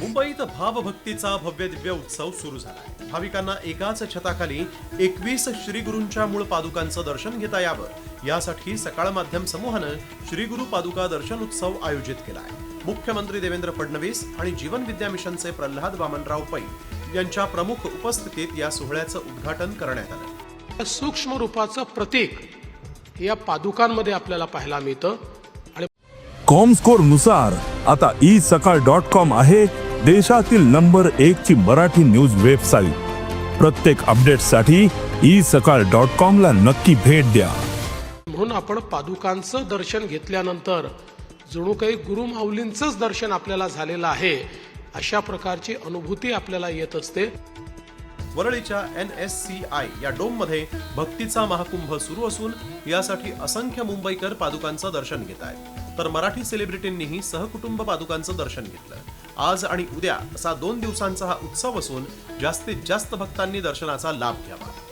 मुंबईत भावभक्तीचा भव्य दिव्य उत्सव सुरू झाला भाविकांना एकाच छताखाली एकवीस श्रीगुरूंच्या मूळ पादुकांचं दर्शन घेता यावं. यासाठी सकाळ माध्यम समूहानं श्रीगुरु पादुका दर्शन उत्सव आयोजित केला आहे मुख्यमंत्री देवेंद्र फडणवीस आणि जीवन विद्या मिशनचे प्रल्हाद वामनराव पै यांच्या प्रमुख उपस्थितीत या सोहळ्याचं उद्घाटन करण्यात आलं. सूक्ष्म रूपाचं प्रतीक या पादुकांमध्ये आपल्याला पाहायला मिळतं. आणि कॉमस्कोरनुसार आता ई सकाळ डॉट कॉम आहे देशातील नंबर एक ची मराठी न्यूज वेबसाईट प्रत्येक अपडेटसाठी ई सकाळ डॉट कॉम ला नक्की भेट द्या. म्हणून आपण पादुकांचं दर्शन घेतल्यानंतर जणू काही गुरुमाऊलींचंच दर्शन आपल्याला झालेलं आहे अशा प्रकारची अनुभूती आपल्याला येत असते. वरळीच्या एन एस सी आय या डोममध्ये भक्तीचा महाकुंभ सुरू असून यासाठी असंख्य मुंबईकर पादुकांचं दर्शन घेत आहेत. तर मराठी सेलिब्रिटींनीही सहकुटुंब पादुकांचं दर्शन घेतलं. आज आणि उद्या असा दोन दिवसांचा हा उत्सव असून जास्तीत जास्त भक्तांनी दर्शनाचा लाभ घ्यावा.